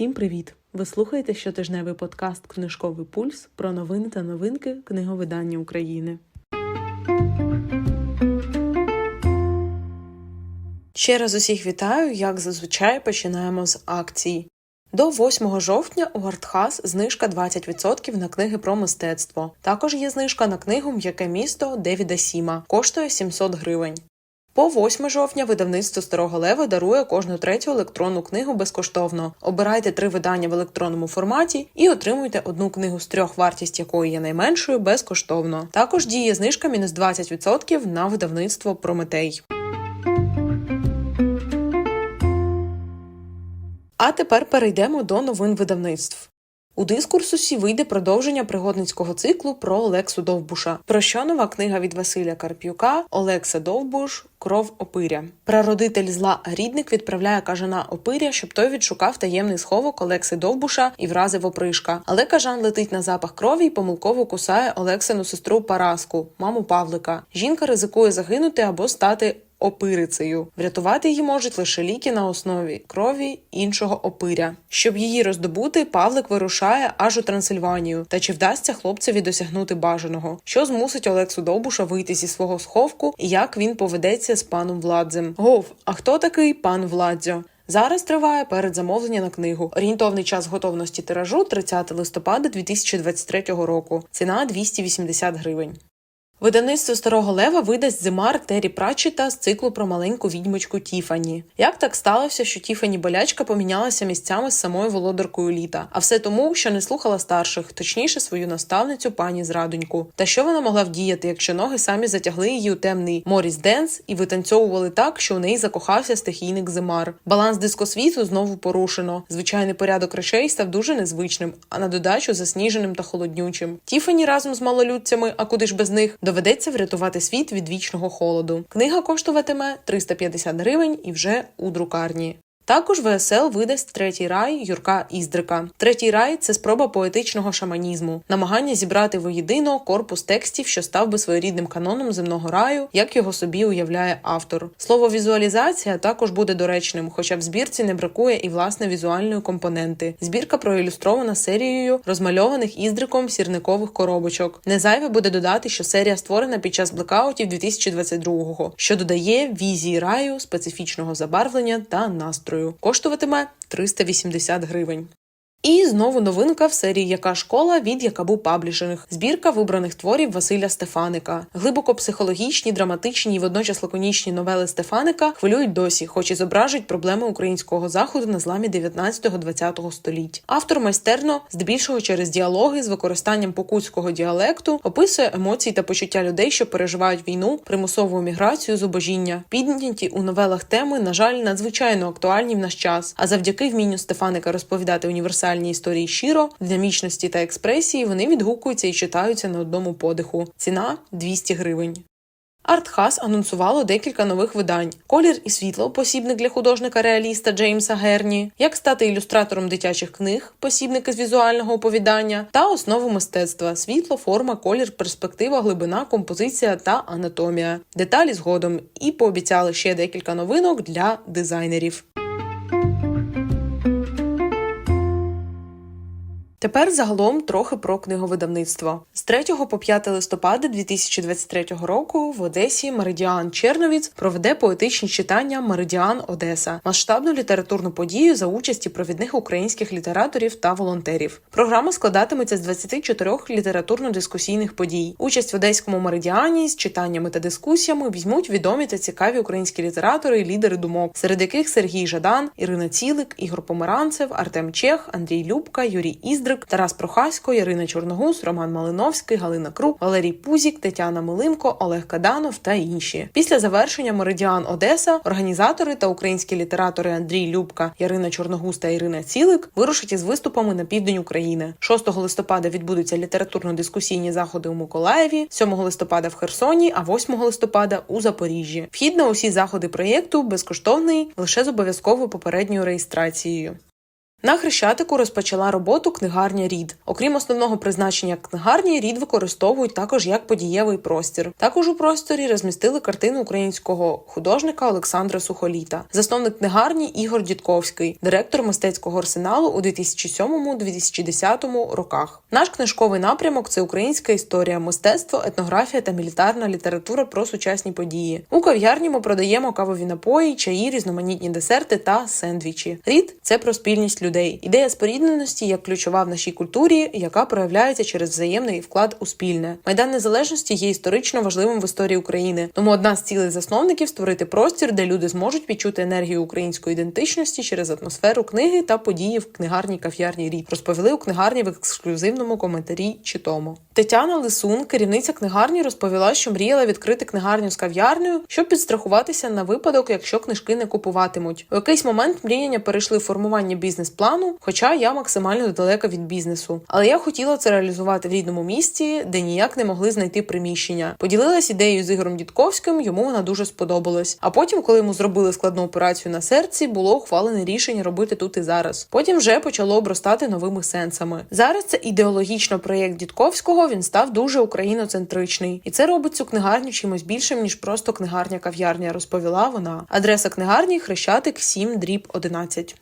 Всім привіт! Ви слухаєте щотижневий подкаст Книжковий пульс про новини та новинки книговидання України. Ще раз усіх вітаю, як зазвичай починаємо з акцій. До 8 жовтня у Артхас знижка 20% на книги про мистецтво. Також є знижка на книгу М'яке місто Девіда Сіма, коштує 700 гривень. По 8 жовтня видавництво Старого Лева дарує кожну третю електронну книгу безкоштовно. Обирайте три видання в електронному форматі і отримуйте одну книгу з трьох, вартість якої є найменшою, безкоштовно. Також діє знижка мінус 20% на видавництво Прометей. А тепер перейдемо до новин видавництв. У дискурсусі вийде продовження пригодницького циклу про Олексу Довбуша. Про що нова книга від Василя Карп'юка Олекса Довбуш Кров Опиря. Прародитель зла Рідник відправляє кажана Опиря, щоб той відшукав таємний сховок Олекси Довбуша і вразив опришка. Але кажан летить на запах крові і помилково кусає Олексину сестру Параску, маму Павлика. Жінка ризикує загинути або стати опирицею. Врятувати її можуть лише ліки на основі крові іншого опиря. Щоб її роздобути, Павлик вирушає аж у Трансильванію. Та чи вдасться хлопцеві досягнути бажаного? Що змусить Олексу Довбуша вийти зі свого сховку і як він поведеться з паном Владзем? Гов, а хто такий пан Владзьо? Зараз триває передзамовлення на книгу. Орієнтовний час готовності тиражу 30 листопада 2023 року. Ціна 280 гривень. Видавництво Старого Лева видасть зимар Террі Пратчета з циклу про маленьку відьмочку Тіфані. Як так сталося, що Тіфані болячка помінялася місцями з самою володаркою літа, а все тому, що не слухала старших, точніше свою наставницю пані зрадоньку. Та що вона могла вдіяти, якщо ноги самі затягли її у темний Моріс Денс і витанцьовували так, що у неї закохався стихійник Зимар. Баланс дискосвіту знову порушено. Звичайний порядок речей став дуже незвичним, а на додачу засніженим та холоднючим. Тіфані разом з малолюдцями, а куди ж без них, доведеться врятувати світ від вічного холоду. Книга коштуватиме 350 гривень і вже у друкарні. Також ВСЛ видасть третій рай Юрка Іздрика. Третій рай це спроба поетичного шаманізму, намагання зібрати воєдино корпус текстів, що став би своєрідним каноном земного раю, як його собі уявляє автор. Слово візуалізація також буде доречним, хоча в збірці не бракує і власне візуальної компоненти. Збірка проілюстрована серією розмальованих іздриком сірникових коробочок. Не зайве буде додати, що серія створена під час блекаутів 2022-го, що додає візії раю, специфічного забарвлення та настрою коштуватиме 380 гривень. І знову новинка в серії Яка школа від Якабу Паблішинг. Збірка вибраних творів Василя Стефаника. Глибоко психологічні, драматичні і водночас лаконічні новели Стефаника хвилюють досі, хоч і зображують проблеми українського заходу на зламі 19-20 століть. Автор майстерно, здебільшого через діалоги з використанням покутського діалекту, описує емоції та почуття людей, що переживають війну, примусову міграцію, зубожіння. Підняті у новелах теми, на жаль, надзвичайно актуальні в наш час. А завдяки вмінню Стефаника розповідати універсальні універсальні історії щиро, динамічності та експресії вони відгукуються і читаються на одному подиху. Ціна 200 гривень. Артхас анонсувало декілька нових видань: колір і світло, посібник для художника-реаліста Джеймса Герні, як стати ілюстратором дитячих книг, посібники з візуального оповідання, та основи мистецтва: світло, форма, колір, перспектива, глибина, композиція та анатомія. Деталі згодом і пообіцяли ще декілька новинок для дизайнерів. Тепер загалом трохи про книговидавництво. З 3 по 5 листопада 2023 року в Одесі Меридіан Черновіц проведе поетичні читання Меридіан Одеса, масштабну літературну подію за участі провідних українських літераторів та волонтерів. Програма складатиметься з 24 літературно-дискусійних подій. Участь в одеському меридіані з читаннями та дискусіями візьмуть відомі та цікаві українські літератори і лідери думок, серед яких Сергій Жадан, Ірина Цілик, Ігор Померанцев, Артем Чех, Андрій Любка, Юрій Іздрик, Тарас Прохасько, Ірина Чорногус, Роман Малиновський, Галина Крук, Валерій Пузік, Тетяна Милимко, Олег Каданов та інші. Після завершення Меридіан Одеса організатори та українські літератори Андрій Любка, Ярина Чорногус та Ірина Цілик вирушать із виступами на південь України. 6 листопада відбудуться літературно-дискусійні заходи у Миколаєві, 7 листопада в Херсоні, а 8 листопада у Запоріжжі. Вхід на усі заходи проєкту безкоштовний лише з обов'язковою попередньою реєстрацією. На Хрещатику розпочала роботу книгарня Рід. Окрім основного призначення книгарні, Рід використовують також як подієвий простір. Також у просторі розмістили картину українського художника Олександра Сухоліта, засновник книгарні Ігор Дідковський, директор мистецького арсеналу у 2007-2010 роках. Наш книжковий напрямок це українська історія, мистецтво, етнографія та мілітарна література про сучасні події. У кав'ярні ми продаємо кавові напої, чаї, різноманітні десерти та сендвічі. Рід це про спільність людей. Ідея спорідненості як ключова в нашій культурі, яка проявляється через взаємний вклад у спільне. Майдан Незалежності є історично важливим в історії України. Тому одна з цілей засновників створити простір, де люди зможуть відчути енергію української ідентичності через атмосферу книги та події в книгарні кав'ярні Рід. Розповіли у книгарні в ексклюзивному коментарі чи тому. Тетяна Лисун, керівниця книгарні, розповіла, що мріяла відкрити книгарню з кав'ярнею, щоб підстрахуватися на випадок, якщо книжки не купуватимуть. У якийсь момент мріяння перейшли в формування бізнес-плану, хоча я максимально далека від бізнесу. Але я хотіла це реалізувати в рідному місті, де ніяк не могли знайти приміщення. Поділилась ідеєю з Ігорем Дідковським, йому вона дуже сподобалась. А потім, коли йому зробили складну операцію на серці, було ухвалене рішення робити тут і зараз. Потім вже почало обростати новими сенсами. Зараз це ідеологічно проєкт Дідковського. Він став дуже україноцентричний, і це робить цю книгарню чимось більшим ніж просто книгарня-кав'ярня. Розповіла вона. Адреса книгарні Хрещатик 7 дріб 11.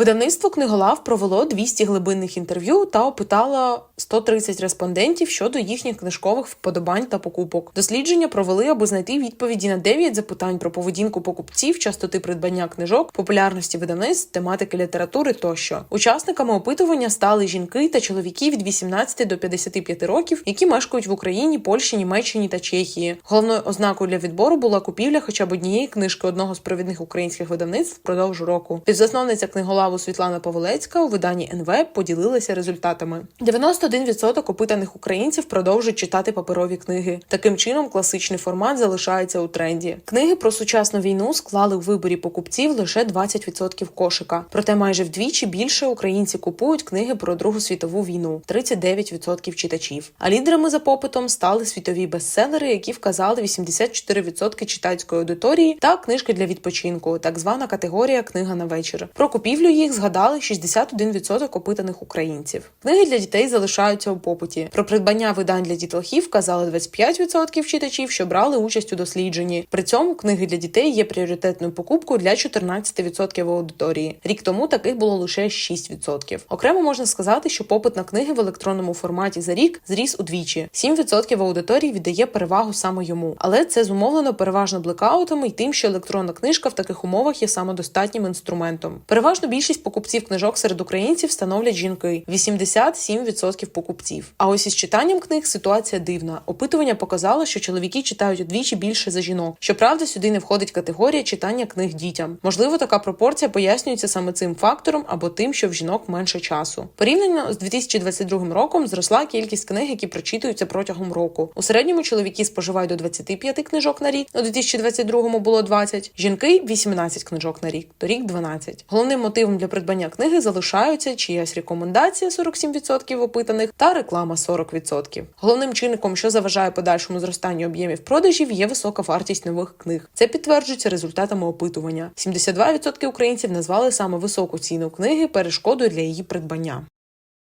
Видавництво книголав провело 200 глибинних інтерв'ю та опитало 130 респондентів щодо їхніх книжкових вподобань та покупок. Дослідження провели, аби знайти відповіді на 9 запитань про поведінку покупців, частоти придбання книжок, популярності видавництв, тематики літератури тощо. Учасниками опитування стали жінки та чоловіки від 18 до 55 років, які мешкають в Україні, Польщі, Німеччині та Чехії. Головною ознакою для відбору була купівля хоча б однієї книжки одного з провідних українських видавництв впродовж року. Співзасновниця книголаву Світлана Павелецька у виданні НВ поділилася результатами. 91% опитаних українців продовжують читати паперові книги. Таким чином, класичний формат залишається у тренді. Книги про сучасну війну склали у виборі покупців лише 20% кошика. Проте майже вдвічі більше українці купують книги про Другу світову війну 39% читачів. А лідерами за попитом стали світові бестселери, які вказали 84% читацької аудиторії та книжки для відпочинку, так звана категорія книга на вечір. Про купівлю їх згадали 61% опитаних українців. Книги для дітей залишаються у попиті. Про придбання видань для дітлахів вказали 25% читачів, що брали участь у дослідженні. При цьому книги для дітей є пріоритетною покупкою для 14% аудиторії. Рік тому таких було лише 6%. Окремо можна сказати, що попит на книги в електронному форматі за рік зріс удвічі. 7% аудиторії віддає перевагу саме йому, але це зумовлено переважно блекаутами і тим, що електронна книжка в таких умовах є самодостатнім інструментом. Переважно більшість покупців книжок серед українців становлять жінки 87% покупців. А ось із читанням книг ситуація дивна. Опитування показало, що чоловіки читають удвічі більше за жінок. Щоправда, сюди не входить категорія читання книг дітям. Можливо, така пропорція пояснюється саме цим фактором або тим, що в жінок менше часу. Порівняно з 2022 роком зросла кількість книг, які прочитуються протягом року. У середньому чоловіки споживають до 25 книжок на рік. У 2022 було 20, жінки 18 книжок на рік, торік 12. Головним мотивом для придбання книги залишаються чиясь рекомендація 47% опитаних та реклама 40%. Головним чинником, що заважає подальшому зростанню об'ємів продажів, є висока вартість нових книг. Це підтверджується результатами опитування. 72% українців назвали саме високу ціну книги перешкодою для її придбання.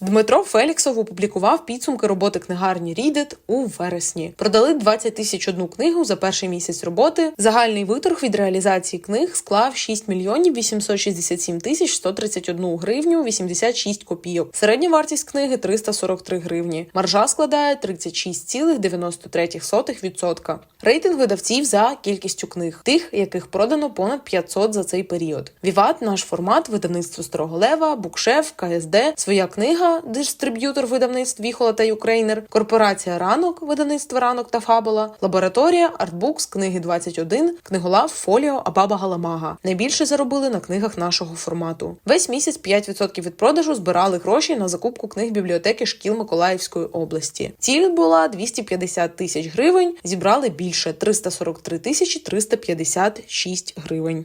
Дмитро Феліксов опублікував підсумки роботи книгарні Рідет у вересні. Продали 20 тисяч одну книгу за перший місяць роботи. Загальний виторг від реалізації книг склав 6 мільйонів 867 тисяч 131 гривню 86 копійок. Середня вартість книги 343 гривні. Маржа складає 36,93%. Рейтинг видавців за кількістю книг, тих, яких продано понад 500 за цей період. Віват, наш формат, видавництво Старого Лева, Букшеф, КСД, своя книга, дистриб'ютор видавництв Віхола та Юкрейнер, корпорація Ранок, видавництво Ранок та Фабула, лабораторія, Артбукс, книги 21, книголав, Фоліо, Абаба Галамага. Найбільше заробили на книгах нашого формату. Весь місяць 5% від продажу збирали гроші на закупку книг бібліотеки шкіл Миколаївської області. Ціль була 250 тисяч гривень. Зібрали більше 343 тисячі 356 гривень.